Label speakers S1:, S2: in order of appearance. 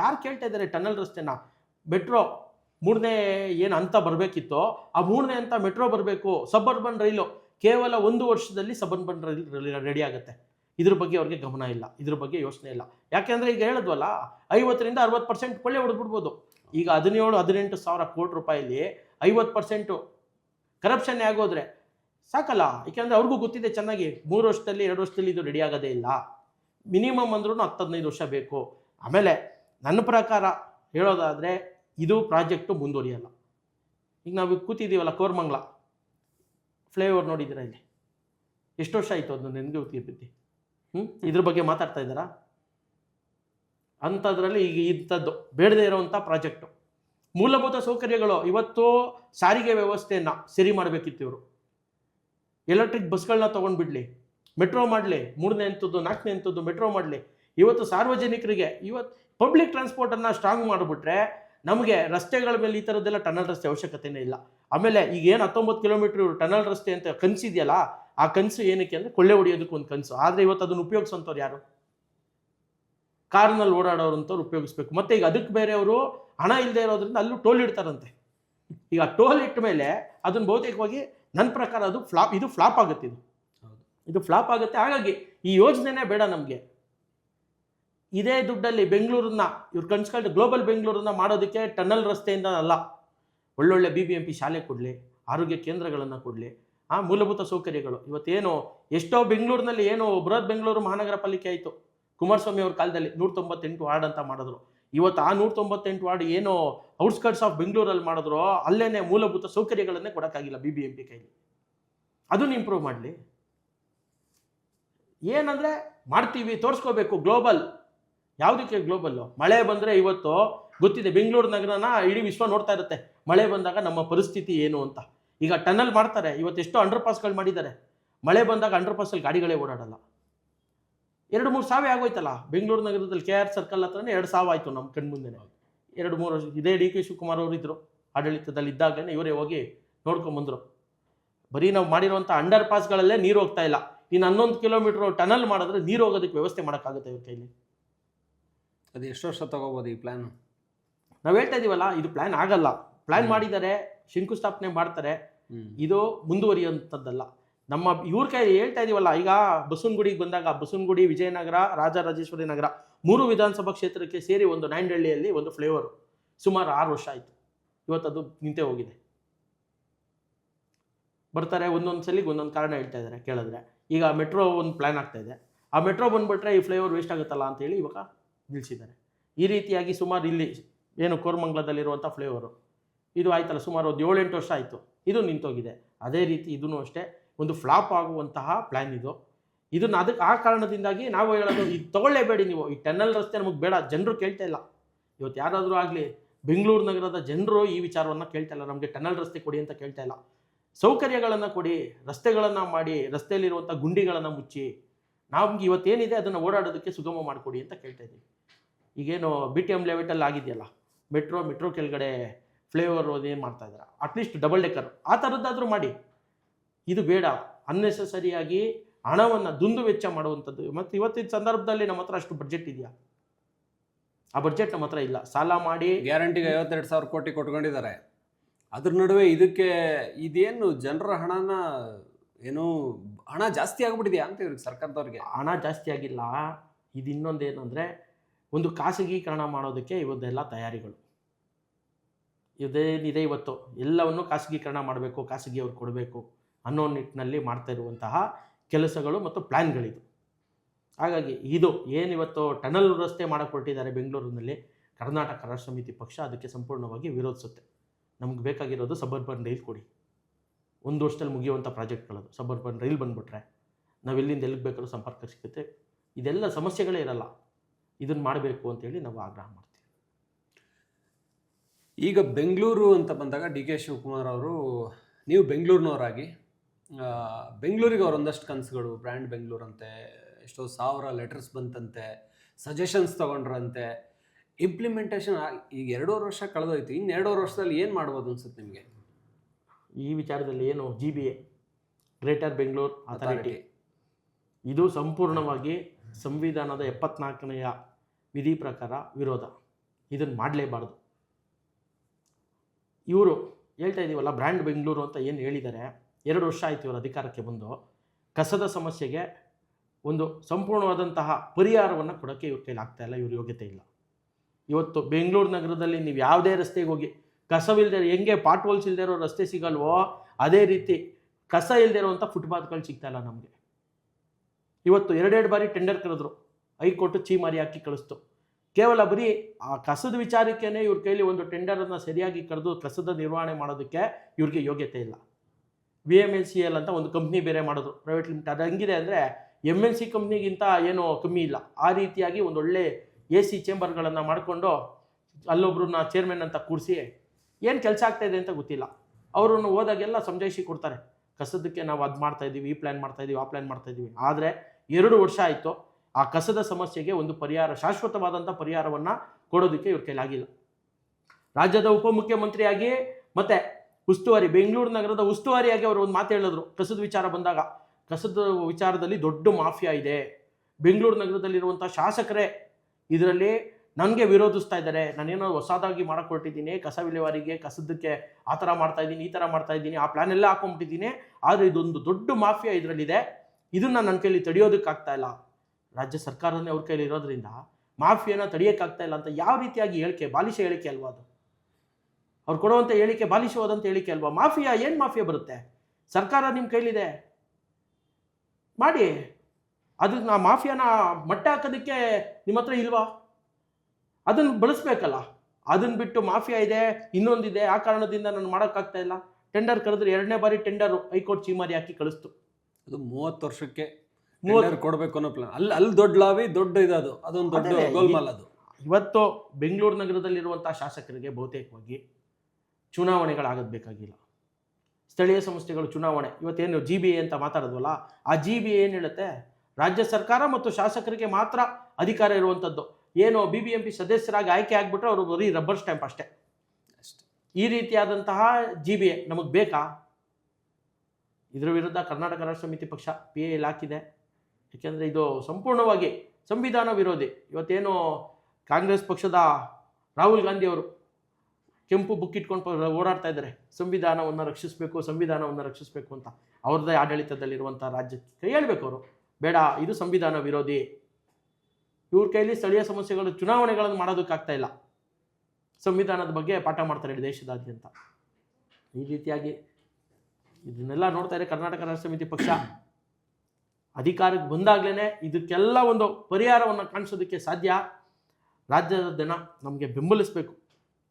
S1: ಯಾರು ಕೇಳ್ತಾ ಇದ್ದಾರೆ ಟನಲ್ ರಸ್ತೆನ? ಮೆಟ್ರೋ ಮೂರನೇ ಏನು ಅಂತ ಬರಬೇಕಿತ್ತೋ, ಆ ಮೂರನೇ ಅಂತ ಮೆಟ್ರೋ ಬರಬೇಕು ಸಬರ್ಬನ್ ರೈಲು. ಕೇವಲ ಒಂದು ವರ್ಷದಲ್ಲಿ ಸಬರ್ಬನ್ ರೈಲ್ ರೆಡಿ ಆಗುತ್ತೆ. ಇದ್ರ ಬಗ್ಗೆ ಅವ್ರಿಗೆ ಗಮನ ಇಲ್ಲ. ಇದ್ರ ಬಗ್ಗೆ ಯೋಚನೆ ಇಲ್ಲ. ಯಾಕೆಂದ್ರೆ ಈಗ ಹೇಳಿದ್ವಲ್ಲ, ಐವತ್ತರಿಂದ ಅರವತ್ತು ಪರ್ಸೆಂಟ್ ಕೊಳ್ಳೆ ಹೊಡೆದ್ಬಿಡ್ಬೋದು. ಈಗ ಹದಿನೇಳು, ಹದಿನೆಂಟು ಸಾವಿರ ಕೋಟಿ ರೂಪಾಯಿಲಿ ಐವತ್ತು ಪರ್ಸೆಂಟು ಕರಪ್ಷನ್ ಆಗೋದ್ರೆ ಸಾಕಲ್ಲ? ಯಾಕೆಂದ್ರೆ ಅವ್ರಿಗೂ ಗೊತ್ತಿದೆ ಚೆನ್ನಾಗಿ, ಮೂರು ವರ್ಷದಲ್ಲಿ, ಎರಡು ವರ್ಷದಲ್ಲಿ ಇದು ರೆಡಿ ಆಗೋದೇ ಇಲ್ಲ. ಮಿನಿಮಮ್ ಅಂದ್ರೂ ಹತ್ತು ಹದಿನೈದು ವರ್ಷ ಬೇಕು. ಆಮೇಲೆ ನನ್ನ ಪ್ರಕಾರ ಹೇಳೋದಾದರೆ ಇದು ಪ್ರಾಜೆಕ್ಟು ಮುಂದುವರಿಯಲ್ಲ. ಈಗ ನಾವು ಕೂತಿದ್ದೀವಲ್ಲ ಕೋರ್ಮಂಗ್ಲ. ಫ್ಲೇವರ್ ನೋಡಿದ್ದೀರಾ ಇಲ್ಲಿ? ಎಷ್ಟು ವರ್ಷ ಆಯಿತು ಅದು ನನಗೆ ಗೊತ್ತಿರ್ತೈತಿ ಹ್ಞೂ ಇದ್ರ ಬಗ್ಗೆ ಮಾತಾಡ್ತಾ ಇದ್ದಾರಾ? ಅಂಥದ್ರಲ್ಲಿ ಈಗ ಇಂಥದ್ದು ಬೇಡದೇ ಇರೋವಂಥ ಪ್ರಾಜೆಕ್ಟು. ಮೂಲಭೂತ ಸೌಕರ್ಯಗಳು, ಇವತ್ತು ಸಾರಿಗೆ ವ್ಯವಸ್ಥೆಯನ್ನು ಸರಿ ಮಾಡಬೇಕಿತ್ತು ಇವರು. ಎಲೆಕ್ಟ್ರಿಕ್ ಬಸ್ಗಳನ್ನ ತೊಗೊಂಡ್ಬಿಡ್ಲಿ ಮೆಟ್ರೋ ಮಾಡಲಿ, ಮೂರನೇ ಅಂಥದ್ದು ನಾಲ್ಕನೇ ಅಂಥದ್ದು ಮೆಟ್ರೋ ಮಾಡಲಿ. ಇವತ್ತು ಸಾರ್ವಜನಿಕರಿಗೆ ಇವತ್ತು ಪಬ್ಲಿಕ್ ಟ್ರಾನ್ಸ್ಪೋರ್ಟನ್ನು ಸ್ಟ್ರಾಂಗ್ ಮಾಡಿಬಿಟ್ರೆ ನಮಗೆ ರಸ್ತೆಗಳ ಮೇಲೆ ಈ ಥರದ್ದೆಲ್ಲ ಟನಲ್ ರಸ್ತೆ ಅವಶ್ಯಕತೆನೇ ಇಲ್ಲ. ಆಮೇಲೆ ಈಗ ಏನು ಹತ್ತೊಂಬತ್ತು ಕಿಲೋಮೀಟ್ರ್ ಟನಲ್ ರಸ್ತೆ ಅಂತ ಕನಸಿದೆಯಲ್ಲ ಆ ಕನಸು ಏನಕ್ಕೆ ಅಂದರೆ ಕೊಳ್ಳೆ ಹೊಡಿಯೋದಕ್ಕೆ ಒಂದು ಕನಸು. ಆದರೆ ಇವತ್ತು ಅದನ್ನು ಉಪಯೋಗಿಸೋಂಥವ್ರು ಯಾರು? ಕಾರ್ನಲ್ಲಿ ಅಂತವ್ರು ಉಪಯೋಗಿಸ್ಬೇಕು. ಮತ್ತೆ ಈಗ ಅದಕ್ಕೆ ಬೇರೆಯವರು ಹಣ ಇಲ್ಲದೆ ಇರೋದ್ರಿಂದ ಅಲ್ಲೂ ಟೋಲ್ ಇಡ್ತಾರಂತೆ. ಈಗ ಟೋಲ್ ಇಟ್ಟ ಮೇಲೆ ಅದನ್ನು ಬಹುತೇಕವಾಗಿ ನನ್ನ ಪ್ರಕಾರ ಅದು ಫ್ಲಾಪ್ ಇದು ಫ್ಲಾಪ್ ಆಗುತ್ತೆ ಇದು. ಇದು ಫ್ಲಾಪ್ ಆಗುತ್ತೆ. ಹಾಗಾಗಿ ಈ ಯೋಜನೆನೇ ಬೇಡ ನಮಗೆ. ಇದೇ ದುಡ್ಡಲ್ಲಿ ಬೆಂಗಳೂರನ್ನ, ಇವ್ರು ಕನ್ಸ್ಕೊಂಡು ಗ್ಲೋಬಲ್ ಬೆಂಗಳೂರನ್ನ ಮಾಡೋದಕ್ಕೆ ಟನಲ್ ರಸ್ತೆಯಿಂದ ಅಲ್ಲ. ಒಳ್ಳೊಳ್ಳೆ ಬಿ ಬಿ ಎಂ ಪಿ ಶಾಲೆ ಕೊಡಲಿ, ಆರೋಗ್ಯ ಕೇಂದ್ರಗಳನ್ನು ಕೊಡಲಿ, ಆ ಮೂಲಭೂತ ಸೌಕರ್ಯಗಳು. ಇವತ್ತೇನು ಎಷ್ಟೋ ಬೆಂಗಳೂರಿನಲ್ಲಿ ಏನು ಬೃಹತ್ ಬೆಂಗಳೂರು ಮಹಾನಗರ ಪಾಲಿಕೆ ಆಯಿತು. ಕುಮಾರಸ್ವಾಮಿ ಅವ್ರ ಕಾಲದಲ್ಲಿ ನೂರ ತೊಂಬತ್ತೆಂಟು ವಾರ್ಡ್ ಅಂತ ಮಾಡಿದ್ರು. ಇವತ್ತು ಆ ನೂರ ತೊಂಬತ್ತೆಂಟು ವಾರ್ಡ್ ಏನು ಔಟ್ಸ್ಕರ್ಟ್ಸ್ ಆಫ್ ಬೆಂಗಳೂರಲ್ಲಿ ಮಾಡಿದ್ರು ಅಲ್ಲೇ ಮೂಲಭೂತ ಸೌಕರ್ಯಗಳನ್ನೇ ಕೊಡೋಕ್ಕಾಗಿಲ್ಲ ಬಿ ಬಿ ಎಂ ಪಿ ಕೈಲಿ. ಅದನ್ನು ಇಂಪ್ರೂವ್ ಮಾಡಲಿ. ಏನಂದರೆ ಮಾಡ್ತೀವಿ, ತೋರಿಸ್ಕೋಬೇಕು ಗ್ಲೋಬಲ್ ಯಾವುದಕ್ಕೆ ಗ್ಲೋಬಲ್ಲು? ಮಳೆ ಬಂದರೆ ಇವತ್ತು ಗೊತ್ತಿದೆ, ಬೆಂಗಳೂರು ನಗರನ ಇಡೀ ವಿಶ್ವ ನೋಡ್ತಾ ಇರುತ್ತೆ. ಮಳೆ ಬಂದಾಗ ನಮ್ಮ ಪರಿಸ್ಥಿತಿ ಏನು ಅಂತ. ಈಗ ಟನಲ್ ಮಾಡ್ತಾರೆ, ಇವತ್ತು ಎಷ್ಟೋ ಅಂಡರ್ ಪಾಸ್ಗಳು ಮಾಡಿದ್ದಾರೆ. ಮಳೆ ಬಂದಾಗ ಅಂಡರ್ ಪಾಸಲ್ಲಿ ಗಾಡಿಗಳೇ ಓಡಾಡಲ್ಲ. ಎರಡು ಮೂರು ಸಾವಿರ ಆಗೋಯ್ತಲ್ಲ? ಬೆಂಗಳೂರು ನಗರದಲ್ಲಿ ಕೆ ಆರ್ ಸರ್ಕಲ್ ಹತ್ರನೇ ಎರಡು ಸಾವಿರ ಆಯಿತು ನಮ್ಮ ಕಣ್ಮುಂದೆನೆ. ಎರಡು ಮೂರು ವರ್ಷ, ಇದೇ ಡಿ ಕೆ ಶಿವಕುಮಾರ್ ಅವರು ಇದ್ದರು ಆಡಳಿತದಲ್ಲಿ ಇದ್ದಾಗಲೇ ಇವರೇ ಹೋಗಿ ನೋಡ್ಕೊಂಬಂದರು. ಬರೀ ನಾವು ಮಾಡಿರುವಂಥ ಅಂಡರ್ ಪಾಸ್ಗಳಲ್ಲೇ ನೀರು ಹೋಗ್ತಾ ಇಲ್ಲ. ಇನ್ನು ಹನ್ನೊಂದು ಕಿಲೋಮೀಟ್ರ್ ಟನಲ್ ಮಾಡಿದ್ರೆ ನೀರು ಹೋಗೋದಕ್ಕೆ ವ್ಯವಸ್ಥೆ ಮಾಡೋಕ್ಕಾಗುತ್ತೆ ಇವ್ರ ಕೈಲಿ?
S2: ಅದು ಎಷ್ಟು ವರ್ಷ ತೊಗೋಬೋದು ಈ ಪ್ಲ್ಯಾನು
S1: ನಾವು ಹೇಳ್ತಾ ಇದೀವಲ್ಲ ಇದು ಪ್ಲ್ಯಾನ್ ಆಗಲ್ಲ. ಪ್ಲ್ಯಾನ್ ಮಾಡಿದ್ದಾರೆ ಶಂಕುಸ್ಥಾಪನೆ ಮಾಡ್ತಾರೆ. ಇದು ಮುಂದುವರಿಯುವಂಥದ್ದಲ್ಲ. ನಮ್ಮ ಇವ್ರ ಕೈ ಹೇಳ್ತಾ ಇದೀವಲ್ಲ ಈಗ ಬಸವನಗುಡಿಗೆ ಬಂದಾಗ ಬಸವನಗುಡಿ ವಿಜಯನಗರ ರಾಜರಾಜೇಶ್ವರಿ ನಗರ ಮೂರು ವಿಧಾನಸಭಾ ಕ್ಷೇತ್ರಕ್ಕೆ ಸೇರಿ ಒಂದು ನಾಯಂಡಹಳ್ಳಿಯಲ್ಲಿ ಒಂದು ಫ್ಲೇವರು ಸುಮಾರು ಆರು ವರ್ಷ ಆಯಿತು. ಇವತ್ತು ಅದು ನಿಂತೇ ಹೋಗಿದೆ. ಬರ್ತಾರೆ ಒಂದೊಂದು ಸಲಿಗೆ ಒಂದೊಂದು ಕಾರಣ ಹೇಳ್ತಾ ಇದ್ದಾರೆ ಕೇಳಿದ್ರೆ. ಈಗ ಮೆಟ್ರೋ ಒಂದು ಪ್ಲ್ಯಾನ್ ಆಗ್ತಾ ಇದೆ. ಆ ಮೆಟ್ರೋ ಬಂದ್ಬಿಟ್ರೆ ಈ ಫ್ಲೇವರ್ ವೇಸ್ಟ್ ಆಗುತ್ತಲ್ಲ ಅಂತೇಳಿ ಇವಾಗ ನಿಲ್ಲಿಸಿದ್ದಾರೆ ಈ ರೀತಿಯಾಗಿ ಸುಮಾರು ಇಲ್ಲಿ ಏನು ಕೋರ್ಮಂಗ್ಲದಲ್ಲಿರುವಂಥ ಫ್ಲೇವರು ಇದು ಆಯ್ತಲ್ಲ, ಸುಮಾರು ಒಂದು ಏಳೆಂಟು ವರ್ಷ ಆಯಿತು. ಇದು ನಿಂತೋಗಿದೆ. ಅದೇ ರೀತಿ ಇದೂ ಅಷ್ಟೇ. ಒಂದು ಫ್ಲಾಪ್ ಆಗುವಂತಹ ಪ್ಲ್ಯಾನ್ ಇದು. ಇದನ್ನು ಅದಕ್ಕೆ ಆ ಕಾರಣದಿಂದಾಗಿ ನಾವು ಹೇಳೋದು, ಇದು ತಗೊಳ್ಳೇಬೇಡಿ ನೀವು. ಈ ಟನ್ನಲ್ ರಸ್ತೆ ನಮಗೆ ಬೇಡ. ಜನರು ಕೇಳ್ತಾ ಇಲ್ಲ. ಇವತ್ತು ಯಾರಾದರೂ ಆಗಲಿ, ಬೆಂಗಳೂರು ನಗರದ ಜನರು ಈ ವಿಚಾರವನ್ನು ಕೇಳ್ತಾ ಇಲ್ಲ. ನಮಗೆ ಟನ್ನಲ್ ರಸ್ತೆ ಕೊಡಿ ಅಂತ ಕೇಳ್ತಾ ಇಲ್ಲ. ಸೌಕರ್ಯಗಳನ್ನು ಕೊಡಿ, ರಸ್ತೆಗಳನ್ನು ಮಾಡಿ, ರಸ್ತೆಯಲ್ಲಿರುವಂಥ ಗುಂಡಿಗಳನ್ನು ಮುಚ್ಚಿ, ನಮ್ಗೆ ಇವತ್ತೇನಿದೆ ಅದನ್ನು ಓಡಾಡೋದಕ್ಕೆ ಸುಗಮ ಮಾಡಿಕೊಡಿ ಅಂತ ಕೇಳ್ತಾ ಇದ್ದೀವಿ ಈಗೇನು ಬಿ ಟಿ ಎಂ ಲೆವೆಟಲ್ಲಿ ಆಗಿದೆಯಲ್ಲ ಮೆಟ್ರೋ ಮೆಟ್ರೋ ಕೆಳಗಡೆ ಫ್ಲೇವರ್ ಏನು ಮಾಡ್ತಾ ಇದ್ದಾರೆ? ಅಟ್ಲೀಸ್ಟ್ ಡಬಲ್ ಡೆಕ್ಕರ್ ಆ ಥರದ್ದಾದರೂ ಮಾಡಿ. ಇದು ಬೇಡ. ಅನ್ನೆಸೆಸರಿಯಾಗಿ ಹಣವನ್ನು ದುಂದು ವೆಚ್ಚ ಮಾಡುವಂಥದ್ದು. ಮತ್ತು ಇವತ್ತಿನ ಸಂದರ್ಭದಲ್ಲಿ ನಮ್ಮ ಹತ್ರ ಅಷ್ಟು ಬಜೆಟ್ ಇದೆಯಾ? ಆ ಬಜೆಟ್ ನಮ್ಮ ಹತ್ರ ಇಲ್ಲ. ಸಾಲ ಮಾಡಿ.
S2: ಗ್ಯಾರಂಟಿಗೆ ಐವತ್ತೆರಡು ಸಾವಿರ ಕೋಟಿ ಕೊಟ್ಕೊಂಡಿದ್ದಾರೆ. ಅದ್ರ ನಡುವೆ ಇದಕ್ಕೆ ಇದೇನು ಜನರ ಹಣನ ಏನು ಹಣ ಜಾಸ್ತಿ ಆಗ್ಬಿಟ್ಟಿದೆಯಾ ಅಂತ ಇವ್ರಿಗೆ ಸರ್ಕಾರದವ್ರಿಗೆ?
S1: ಹಣ ಜಾಸ್ತಿ ಆಗಿಲ್ಲ. ಇದು ಇನ್ನೊಂದೇನೆಂದರೆ ಒಂದು ಖಾಸಗೀಕರಣ ಮಾಡೋದಕ್ಕೆ ಇವತ್ತೆಲ್ಲ ತಯಾರಿಗಳು. ಇದೇನಿದೆ ಇವತ್ತು? ಎಲ್ಲವನ್ನು ಖಾಸಗೀಕರಣ ಮಾಡಬೇಕು, ಖಾಸಗಿಯವ್ರು ಕೊಡಬೇಕು ಅನ್ನೋ ನಿಟ್ಟಿನಲ್ಲಿ ಮಾಡ್ತಾ ಇರುವಂತಹ ಕೆಲಸಗಳು ಮತ್ತು ಪ್ಲ್ಯಾನ್ಗಳಿದು ಹಾಗಾಗಿ ಇದು ಏನಿವತ್ತು ಟನಲ್ ರಸ್ತೆ ಮಾಡಕ್ಕೆ ಹೊರಟಿದ್ದಾರೆ ಬೆಂಗಳೂರಿನಲ್ಲಿ, ಕರ್ನಾಟಕ ರಾಷ್ಟ್ರ ಸಮಿತಿ ಪಕ್ಷ ಅದಕ್ಕೆ ಸಂಪೂರ್ಣವಾಗಿ ವಿರೋಧಿಸುತ್ತೆ ನಮ್ಗೆ ಬೇಕಾಗಿರೋದು ಸಬರ್ಬನ್ ರೈಲ್ ಕೊಡಿ. ಒಂದು ವರ್ಷದಲ್ಲಿ ಮುಗಿಯುವಂಥ ಪ್ರಾಜೆಕ್ಟ್ಗಳದು. ಸಬರ್ಬನ್ ರೈಲ್ ಬಂದುಬಿಟ್ರೆ ನಾವು ಎಲ್ಲಿಂದ ಎಲ್ಲಿಗೆ ಬೇಕಾದ್ರೂ ಸಂಪರ್ಕ ಸಿಗುತ್ತೆ. ಇದೆಲ್ಲ ಸಮಸ್ಯೆಗಳೇ ಇರಲ್ಲ. ಇದನ್ನು ಮಾಡಬೇಕು ಅಂತೇಳಿ ನಾವು ಆಗ್ರಹ ಮಾಡ್ತೀವಿ.
S2: ಈಗ ಬೆಂಗಳೂರು ಅಂತ ಬಂದಾಗ ಡಿ ಕೆ ಶಿವಕುಮಾರ್ ಅವರು ನೀವು ಬೆಂಗಳೂರಿನವರಾಗಿ ಬೆಂಗಳೂರಿಗೆ ಅವರೊಂದಷ್ಟು ಕನಸುಗಳು ಬ್ರ್ಯಾಂಡ್ ಬೆಂಗಳೂರಂತೆ ಎಷ್ಟೋ ಸಾವಿರ ಲೆಟರ್ಸ್ ಬಂತಂತೆ ಸಜೆಷನ್ಸ್ ತಗೊಂಡ್ರಂತೆ ಇಂಪ್ಲಿಮೆಂಟೇಷನ್ ಈಗ ಎರಡೂವರೆ ವರ್ಷ ಕಳೆದೋಯ್ತು ಇನ್ನು ಎರಡೂವರೆ ವರ್ಷದಲ್ಲಿ ಏನು ಮಾಡ್ಬೋದು ಅನ್ಸುತ್ತೆ ನಿಮಗೆ?
S1: ಈ ವಿಚಾರದಲ್ಲಿ ಏನು G B A greater Bengaluru authority ಇದು ಸಂಪೂರ್ಣವಾಗಿ ಸಂವಿಧಾನದ ಎಪ್ಪತ್ನಾಲ್ಕನೆಯ ವಿಧಿ ಪ್ರಕಾರ ವಿರೋಧ. ಇದನ್ನು ಮಾಡಲೇಬಾರ್ದು. ಇವರು ಹೇಳ್ತಾ ಇದ್ದೀವಲ್ಲ ಬ್ರ್ಯಾಂಡ್ ಬೆಂಗಳೂರು ಅಂತ ಏನು ಹೇಳಿದ್ದಾರೆ ಎರಡು ವರ್ಷ ಆಯಿತು ಇವರು ಅಧಿಕಾರಕ್ಕೆ ಬಂದು, ಕಸದ ಸಮಸ್ಯೆಗೆ ಒಂದು ಸಂಪೂರ್ಣವಾದಂತಹ ಪರಿಹಾರವನ್ನು ಕೊಡೋಕ್ಕೆ ಇವ್ರ ಕೈಲಿ ಆಗ್ತಾ ಇಲ್ಲ, ಇವ್ರ ಯೋಗ್ಯತೆ ಇಲ್ಲ. ಇವತ್ತು ಬೆಂಗಳೂರು ನಗರದಲ್ಲಿ ನೀವು ಯಾವುದೇ ರಸ್ತೆಗೆ ಹೋಗಿ ಕಸವಿಲ್ಲದೆ ಹೆಂಗೆ ಪಾಟ್ ಹೋಲ್ಸ್ ಇರೋ ರಸ್ತೆ ಸಿಗಲ್ವೋ, ಅದೇ ರೀತಿ ಕಸ ಇಲ್ಲದೆ ಇರೋವಂಥ ಫುಟ್ಪಾತ್ಗಳು ಸಿಗ್ತಾ ಇಲ್ಲ ನಮಗೆ. ಇವತ್ತು ಎರಡೆರಡು ಬಾರಿ ಟೆಂಡರ್ ಕರೆದ್ರು, ಹೈಕೋರ್ಟ್ ಚೀಮಾರಿ ಹಾಕಿ ಕಳಿಸ್ತು. ಕೇವಲ ಬರೀ ಆ ಕಸದ ವಿಚಾರಕ್ಕೇ ಇವ್ರ ಕೈಲಿ ಒಂದು ಟೆಂಡರನ್ನು ಸರಿಯಾಗಿ ಕರೆದು ಕಸದ ನಿರ್ವಹಣೆ ಮಾಡೋದಕ್ಕೆ ಇವ್ರಿಗೆ ಯೋಗ್ಯತೆ ಇಲ್ಲ. V M L C L ಅಂತ ಒಂದು ಕಂಪ್ನಿ ಬೇರೆ ಮಾಡೋದು ಪ್ರೈವೇಟ್ ಲಿಮಿಟೆಡ್ ಅದು ಹಂಗಿದೆ ಅಂದರೆ ಎಂ ಎಲ್ ಸಿ ಕಂಪ್ನಿಗಿಂತ ಏನೂ ಕಮ್ಮಿ ಇಲ್ಲ. ಆ ರೀತಿಯಾಗಿ ಒಂದು ಒಳ್ಳೆ ಎ ಸಿ ಚೇಂಬರ್ಗಳನ್ನು ಮಾಡಿಕೊಂಡು ಅಲ್ಲೊಬ್ರನ್ನ ಚೇರ್ಮನ್ ಅಂತ ಕೂರಿಸಿ ಏನು ಕೆಲಸ ಆಗ್ತಾಯಿದೆ ಅಂತ ಗೊತ್ತಿಲ್ಲ. ಅವರನ್ನು ಹೋದಾಗೆಲ್ಲ ಸಮಜಾಯಿಸಿ ಕೊಡ್ತಾರೆ. ಕಸದಕ್ಕೆ ನಾವು ಅದು ಮಾಡ್ತಾ ಇದ್ದೀವಿ ಈ ಪ್ಲ್ಯಾನ್ ಮಾಡ್ತಾ ಇದ್ದೀವಿ ಆ ಪ್ಲ್ಯಾನ್ ಮಾಡ್ತಾ ಇದ್ದೀವಿ ಆದರೆ ಎರಡು ವರ್ಷ ಆಯಿತು. ಆ ಕಸದ ಸಮಸ್ಯೆಗೆ ಒಂದು ಪರಿಹಾರ ಶಾಶ್ವತವಾದಂಥ ಪರಿಹಾರವನ್ನು ಕೊಡೋದಕ್ಕೆ ಇವ್ರ ಕೈಲಾಗಿಲ್ಲ. ರಾಜ್ಯದ ಉಪಮುಖ್ಯಮಂತ್ರಿಯಾಗಿ ಮತ್ತೆ ಉಸ್ತುವಾರಿ, ಬೆಂಗಳೂರು ನಗರದ ಉಸ್ತುವಾರಿಯಾಗಿ ಅವರು ಒಂದು ಮಾತು ಹೇಳಿದ್ರು. ಕಸದ ವಿಚಾರ ಬಂದಾಗ, ಕಸದ ವಿಚಾರದಲ್ಲಿ ದೊಡ್ಡ ಮಾಫಿಯಾ ಇದೆ. ಬೆಂಗಳೂರು ನಗರದಲ್ಲಿರುವಂಥ ಶಾಸಕರೇ, ಇದರಲ್ಲಿ ನನಗೆ ವಿರೋಧಿಸ್ತಾ ಇದ್ದಾರೆ. ನಾನೇನೋ ಹೊಸದಾಗಿ ಮಾಡಕೊಟ್ಟಿದ್ದೀನಿ, ಕಸ ವಿಲೇವಾರಿಗೆ ಕಸದಕ್ಕೆ ಆ ಥರ ಮಾಡ್ತಾ ಇದ್ದೀನಿ, ಈ ಥರ ಮಾಡ್ತಾ ಇದ್ದೀನಿ, ಆ ಪ್ಲ್ಯಾನ್ ಎಲ್ಲ ಹಾಕೊಂಡ್ಬಿಟ್ಟಿದ್ದೀನಿ. ಆದರೆ ಇದೊಂದು ದೊಡ್ಡ ಮಾಫಿಯಾ ಇದರಲ್ಲಿದೆ. ಇದನ್ನು ನನ್ನ ಕೈಲಿ ತಡೆಯೋದಕ್ಕಾಗ್ತಾ ಇಲ್ಲ. ರಾಜ್ಯ ಸರ್ಕಾರನೇ ಅವ್ರ ಕೈಲಿ ಇರೋದ್ರಿಂದ ಮಾಫಿಯಾನ ತಡೆಯೋಕ್ಕಾಗ್ತಾ ಇಲ್ಲ ಅಂತ ಯಾವ ರೀತಿಯಾಗಿ ಹೇಳಿಕೆ, ಬಾಲಿಶ ಹೇಳಿಕೆ ಅಲ್ವಾ ಅದು? ಅವ್ರು ಕೊಡುವಂಥ ಹೇಳಿಕೆ ಬಾಲಿಶವಾದಂಥ ಹೇಳಿಕೆ ಅಲ್ವಾ? ಮಾಫಿಯಾ, ಏನು ಮಾಫಿಯಾ ಬರುತ್ತೆ? ಸರ್ಕಾರ ನಿಮ್ಮ ಕೈಲಿದೆ. ಮಾಡಿ. ಅದು ಆ ಮಾಫಿಯಾನ ಮಟ್ಟ ಹಾಕೋದಕ್ಕೆ ನಿಮ್ಮ ಹತ್ರ ಇಲ್ವಾ? ಅದನ್ನು ಬಳಸ್ಬೇಕಲ್ಲ. ಅದನ್ನು ಬಿಟ್ಟು ಮಾಫಿಯಾ ಇದೆ, ಇನ್ನೊಂದಿದೆ, ಆ ಕಾರಣದಿಂದ ನಾನು ಮಾಡೋಕ್ಕಾಗ್ತಾ ಇಲ್ಲ. ಟೆಂಡರ್ ಕರೆದ್ರೆ ಎರಡನೇ ಬಾರಿ ಟೆಂಡರ್ ಹೈಕೋರ್ಟ್ ಚೀಮಾರಿ ಹಾಕಿ ಕಳಿಸ್ತು.
S2: ಅದು ಮೂವತ್ತು ವರ್ಷಕ್ಕೆ
S1: ಮೂವತ್ತು-
S2: ಕೊಡಬೇಕು ಅನ್ನೋ ಪ್ಲಾನ್ ಅಲ್ಲಿ ಅಲ್ಲಿ ದೊಡ್ಡ ಲಾವಿ ದೊಡ್ಡ ಇದದು. ಅದೊಂದು ದೊಡ್ಡ ಗೋಲ್ಮಾಲ್ ಅದು.
S1: ಇವತ್ತು ಬೆಂಗಳೂರು ನಗರದಲ್ಲಿರುವಂಥ ಶಾಸಕರಿಗೆ ಬಹುತೇಕವಾಗಿ ಚುನಾವಣೆಗಳು ಬೇಕಾಗಿಲ್ಲ. ಸ್ಥಳೀಯ ಸಂಸ್ಥೆಗಳು ಚುನಾವಣೆ. ಇವತ್ತೇನು ಜಿ ಬಿ ಎ ಅಂತ ಮಾತಾಡೋದ್ವಲ್ಲ ಆ ಜಿ ಬಿ ಏನು ಹೇಳುತ್ತೆ? ರಾಜ್ಯ ಸರ್ಕಾರ ಮತ್ತು ಶಾಸಕರಿಗೆ ಮಾತ್ರ ಅಧಿಕಾರ ಇರುವಂಥದ್ದು ಏನು ಬಿ ಬಿ ಎಂ ಪಿ ಸದಸ್ಯರಾಗಿ ಆಯ್ಕೆ ಆಗಿಬಿಟ್ರೆ ಅವರು ಬರೀ ರಬ್ಬರ್ ಸ್ಟ್ಯಾಂಪ್ ಅಷ್ಟೇ.
S2: ಅಷ್ಟೇ
S1: ಈ ರೀತಿಯಾದಂತಹ ಜಿ ಬಿ ಎ ನಮಗೆ ಬೇಕಾ? ಇದರ ವಿರುದ್ಧ ಕರ್ನಾಟಕ ರಾಷ್ಟ್ರ ಸಮಿತಿ ಪಕ್ಷ ಪಿ ಎ ಹಾಕಿದೆ ಏಕೆಂದರೆ ಇದು ಸಂಪೂರ್ಣವಾಗಿ ಸಂವಿಧಾನ ವಿರೋಧಿ. ಇವತ್ತೇನು ಕಾಂಗ್ರೆಸ್ ಪಕ್ಷದ ರಾಹುಲ್ ಗಾಂಧಿಯವರು ಕೆಂಪು ಬುಕ್ ಇಟ್ಕೊಂಡು ಓಡಾಡ್ತಾ ಇದ್ದಾರೆ. ಸಂವಿಧಾನವನ್ನು ರಕ್ಷಿಸಬೇಕು ಸಂವಿಧಾನವನ್ನು ರಕ್ಷಿಸಬೇಕು ಅಂತ. ಅವ್ರದ್ದೇ ಆಡಳಿತದಲ್ಲಿರುವಂಥ ರಾಜ್ಯಕ್ಕೆ ಹೇಳ್ಬೇಕು ಅವರು. ಬೇಡ, ಇದು ಸಂವಿಧಾನ ವಿರೋಧಿ. ಇವ್ರ ಕೈಲಿ ಸ್ಥಳೀಯ ಸಮಸ್ಯೆಗಳು, ಚುನಾವಣೆಗಳನ್ನು ಮಾಡೋದಕ್ಕಾಗ್ತಾ ಇಲ್ಲ. ಸಂವಿಧಾನದ ಬಗ್ಗೆ ಪಾಠ ಮಾಡ್ತಾರೆ ದೇಶದಾದ್ಯಂತ. ಈ ರೀತಿಯಾಗಿ ಇದನ್ನೆಲ್ಲ ನೋಡ್ತಾ ಇದೆ ಕರ್ನಾಟಕ ರಾಷ್ಟ್ರ ಸಮಿತಿ ಪಕ್ಷ ಅಧಿಕಾರಕ್ಕೆ ಬಂದಾಗಲೇ ಇದಕ್ಕೆಲ್ಲ ಒಂದು ಪರಿಹಾರವನ್ನು ಕಾಣಿಸೋದಕ್ಕೆ ಸಾಧ್ಯ? ರಾಜ್ಯದ ಜನ ನಮಗೆ ಬೆಂಬಲಿಸಬೇಕು.